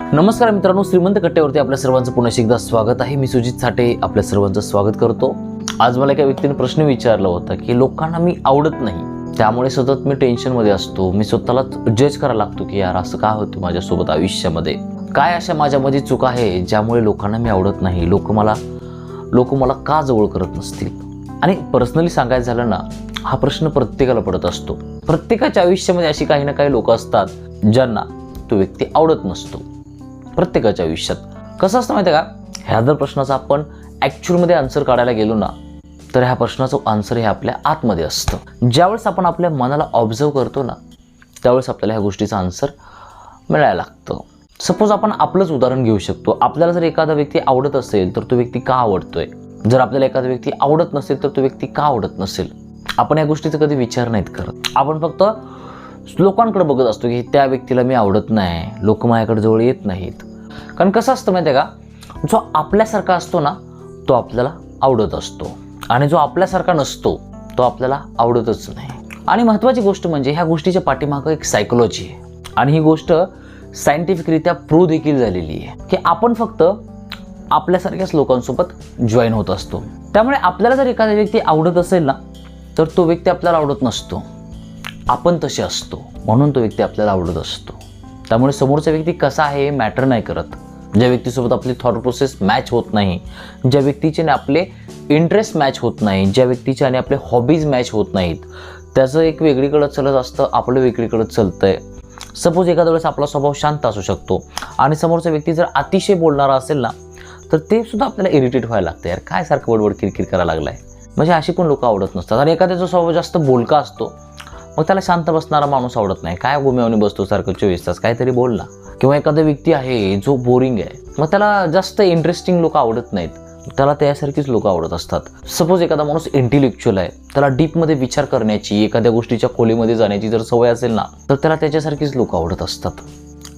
नमस्कार मित्रांनो श्रीमंत कट्ट्यावरती आपल्या सर्वांचं पुन्हा एकदा स्वागत आहे. मी सुजित साठे आपल्या सर्वांचं स्वागत करतो. आज मला एका व्यक्तीने प्रश्न विचारला होता की लोकांना मी आवडत नाही. त्यामुळे सतत मी टेन्शनमध्ये असतो. मी स्वतःलाच जज करायला लागतो की यार असं का होतं माझ्यासोबत आयुष्यामध्ये? काय अशा माझ्यामध्ये चूक आहे ज्यामुळे लोकांना मी आवडत नाही? लोक मला लोक मला का जवळ करत नसतील? आणि पर्सनली सांगायचं झालं ना हा प्रश्न प्रत्येकाला पडत असतो. प्रत्येकाच्या आयुष्यामध्ये अशी काही ना काही लोक असतात ज्यांना तो व्यक्ती आवडत नसतो. प्रत्येकाच्या आयुष्यात. कसं असतं माहिती आहे का? ह्या जर प्रश्नाचा आपण ॲक्च्युअलमध्ये आन्सर काढायला गेलो ना तर ह्या प्रश्नाचं आन्सर हे आपल्या आतमध्ये असतं. ज्यावेळेस आपण आपल्या मनाला ऑब्झर्व करतो ना त्यावेळेस आपल्याला ह्या गोष्टीचं आन्सर मिळायला लागतं. सपोज आपण आपलंच उदाहरण घेऊ शकतो. आपल्याला जर एखादा व्यक्ती आवडत असेल तर तो व्यक्ती का आवडतोय? जर आपल्याला एखादा व्यक्ती आवडत नसेल तर तो व्यक्ती का आवडत नसेल? आपण या गोष्टीचा कधी विचार नाहीत करत. आपण फक्त लोकांकडे बघत असतो की त्या व्यक्तीला मी आवडत नाही लोक माझ्याकडे जवळ येत नाहीत. कारण कसं असतं माहिती आहे का? जो आपल्यासारखा असतो ना तो आपल्याला आवडत असतो. आणि जो आपल्यासारखा नसतो तो आपल्याला आवडतच नाही. आणि महत्त्वाची गोष्ट म्हणजे ह्या गोष्टीच्या पाठीमागं एक सायकोलॉजी आहे. आणि ही गोष्ट सायंटिफिकरित्या प्रूव्ह देखील झालेली आहे. की आपण फक्त आपल्यासारख्याच लोकांसोबत जॉईन होत असतो. त्यामुळे आपल्याला जर एखादा व्यक्ती आवडत असेल ना तर तो व्यक्ती आपल्याला आवडत नसतो. आपण तसे असतो म्हणून तो व्यक्ती आपल्याला आवडत असतो. त्यामुळे समोरचा व्यक्ती कसा आहे हे मॅटर नाही करत. ज्या व्यक्तीसोबत आपली थॉट प्रोसेस मॅच होत नाही ज्या व्यक्तीचे आणि आपले इंटरेस्ट मॅच होत नाही ज्या व्यक्तीचे आणि आपले हॉबीज मॅच होत नाहीत त्याचं एक वेगळीकडं चलत असतं आपलं वेगळीकडं चलतं आहे सपोज एखाद्या वेळेस आपला स्वभाव शांत असू शकतो आणि समोरचा व्यक्ती जर अतिशय बोलणारा असेल ना तर ते सुद्धा आपल्याला इरिटेट व्हायला लागतं यार काय सारखं बडबड किरकिर करायला लागलाय? म्हणजे अशी पण लोक आवडत नसतात. आणि एखाद्याचा स्वभाव जास्त बोलका असतो मग त्याला शांत बसणारा माणूस आवडत नाही. काय गुम्यावणी बसतो सारखं चोवीस तास काहीतरी बोल ना. किंवा एखादा व्यक्ती आहे जो बोरिंग आहे मग त्याला जास्त इंटरेस्टिंग लोक आवडत नाहीत. त्याला त्यासारखीच लोक आवडत असतात. सपोज एखादा माणूस इंटेलेक्च्युअल आहे त्याला डीपमध्ये विचार करण्याची एखाद्या गोष्टीच्या खोलीमध्ये जाण्याची जर सवय असेल ना तर त्याला त्याच्यासारखीच लोक आवडत असतात.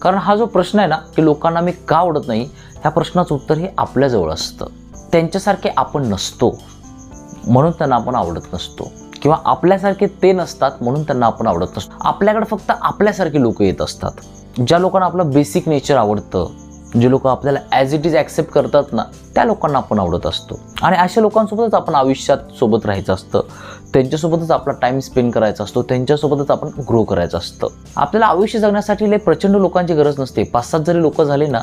कारण हा जो प्रश्न आहे ना की लोकांना मी का आवडत नाही ह्या प्रश्नाचं उत्तर हे आपल्याजवळ असतं. त्यांच्यासारखे आपण नसतो. म्हणून त्यांना आपण आवडत नसतो. किंवा आपल्यासारखे ते नसतात म्हणून त्यांना आपण आवडत नसतो. आपल्याकडे फक्त आपल्यासारखे लोक येत असतात. ज्या लोकांना आपलं बेसिक नेचर आवडतं जे लोक आपल्याला ॲज इट इज ॲक्सेप्ट करतात ना त्या लोकांना आपण आवडत असतो. आणि अशा लोकांसोबतच आपण आयुष्यात सोबत राहायचं असतं. त्यांच्यासोबतच आपला टाईम स्पेंड करायचा असतो. त्यांच्यासोबतच आपण ग्रो करायचं असतं. आपल्याला आयुष्य जगण्यासाठी लय प्रचंड लोकांची गरज नसते. पाच सात जरी लोक झाले ना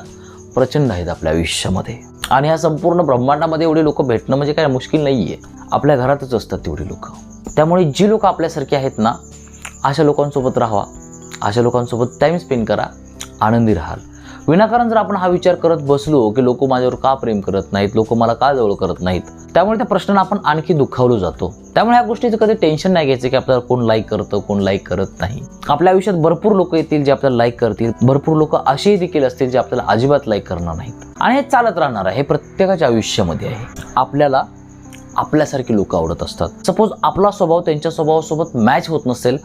प्रचंड आहेत आपल्या आयुष्यामध्ये. आणि या संपूर्ण ब्रह्मांडामध्ये एवढे लोक भेटणं म्हणजे काय मुश्किल नाही आहे आपल्या घरातच असतात तेवढी लोक. त्यामुळे जी लोक आपल्यासारखी आहेत ना अशा लोकांसोबत राहावा अशा लोकांसोबत टाईम स्पेंड करा आनंदी राहाल. विनाकारण जर आपण हा विचार करत बसलो की लोक माझ्यावर का प्रेम करत नाहीत लोक मला का जवळ करत नाहीत त्यामुळे त्या प्रश्नांना आपण आणखी दुखावलो जातो. त्यामुळे ह्या गोष्टीचं कधी टेन्शन नाही घ्यायचं की आपल्याला कोण लाईक करतं कोण लाईक करत नाही. आपल्या आयुष्यात भरपूर लोक येतील जे आपल्याला लाईक करतील भरपूर लोक असेही देखील असतील जे आपल्याला अजिबात लाईक करणार नाहीत. आणि हे चालत राहणार आहे हे प्रत्येकाच्या आयुष्यामध्ये आहे. आपल्याला आपल्यासारखी लोक आवडत असतात. सपोज आपला स्वभाव त्यांच्या स्वभावासोबत मॅच होत नसेल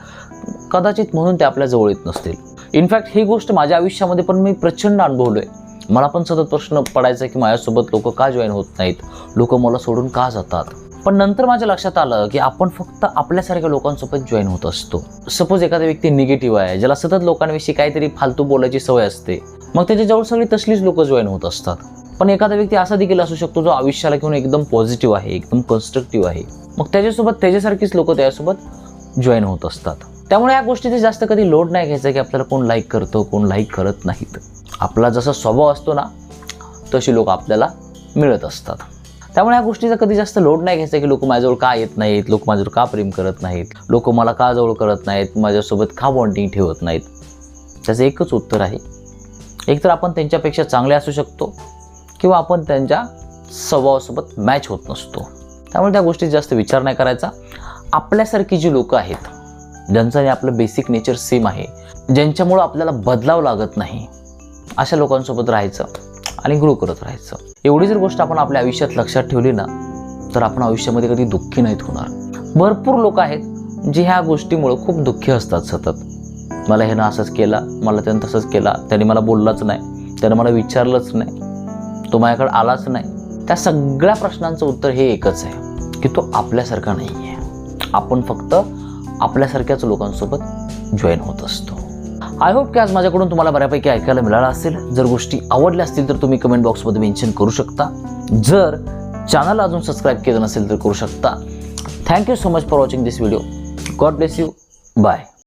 कदाचित म्हणून ते आपल्या जवळ येत नसतील. इनफॅक्ट ही गोष्ट माझ्या आयुष्यामध्ये पण मी प्रचंड अनुभवलोय. मला पण सतत प्रश्न पडायचा की माझ्यासोबत लोक का जॉईन होत नाहीत? लोक मला सोडून का जातात? पण नंतर माझ्या लक्षात आलं की आपण फक्त आपल्यासारख्या लोकांसोबत जॉईन होत असतो. सपोज एखादा व्यक्ती निगेटिव्ह आहे ज्याला सतत लोकांविषयी काहीतरी फालतू बोलायची सवय असते मग त्याच्याजवळ सगळी तसलीच लोक जॉईन होत असतात. पण एखादा व्यक्ती असा देखील असू शकतो जो आयुष्याला घेऊन एकदम पॉझिटिव्ह आहे एकदम कन्स्ट्रक्टिव्ह आहे. मग त्याच्यासोबत त्याच्यासारखीच लोक त्याच्यासोबत जॉईन होत असतात. त्यामुळे या गोष्टीचे जास्त कधी लोड नाही घ्यायचा की आपल्याला कोण लाईक करतं कोण लाईक करत नाहीत. आपला जसा स्वभाव असतो ना तशी लोक आपल्याला मिळत असतात. त्यामुळे या गोष्टीचा कधी जास्त लोड नाही घ्यायचा की लोक माझ्याजवळ का येत नाहीत लोक माझ्यावर का प्रेम करत नाहीत लोक मला का जवळ करत नाहीत माझ्यासोबत का बॉन्डिंग ठेवत नाहीत? त्याचं एकच उत्तर आहे. एकतर आपण त्यांच्यापेक्षा चांगले असू शकतो किंवा आपण त्यांच्या स्वभावासोबत मॅच होत नसतो. त्यामुळे त्या गोष्टीत जास्त विचार नाही करायचा. आपल्यासारखी जी लोकं आहेत ज्यांचं आणि आपलं बेसिक नेचर सेम आहे ज्यांच्यामुळं आपल्याला बदलावं लागत नाही अशा लोकांसोबत राहायचं आणि ग्रो करत राहायचं. एवढी जर गोष्ट आपण आपल्या आयुष्यात लक्षात ठेवली ना तर आपण आयुष्यामध्ये कधी दुःखी नाहीत होणार. भरपूर लोक आहेत जे ह्या गोष्टीमुळं खूप दुःखी असतात सतत. मला ह्यानं असंच केला मला त्यानं तसंच केला त्याने मला बोललाच नाही त्यानं मला विचारलंच नाही. तो माझ्याकडे आलाच नाही. त्या सगळ्या प्रश्नांचं उत्तर हे एकच आहे की तो आपल्यासारखा नाही आहे आपण फक्त आपल्यासारख्याच लोकांसोबत जॉईन होत असतो. आय होप की आज माझ्याकडून तुम्हाला बऱ्यापैकी ऐकायला मिळालं असेल. जर गोष्टी आवडल्या असतील तर तुम्ही कमेंट बॉक्समध्ये मेन्शन करू शकता. जर चॅनल अजून सबस्क्राईब केलं नसेल तर करू शकता. Thank you so much for watching this video God bless you bye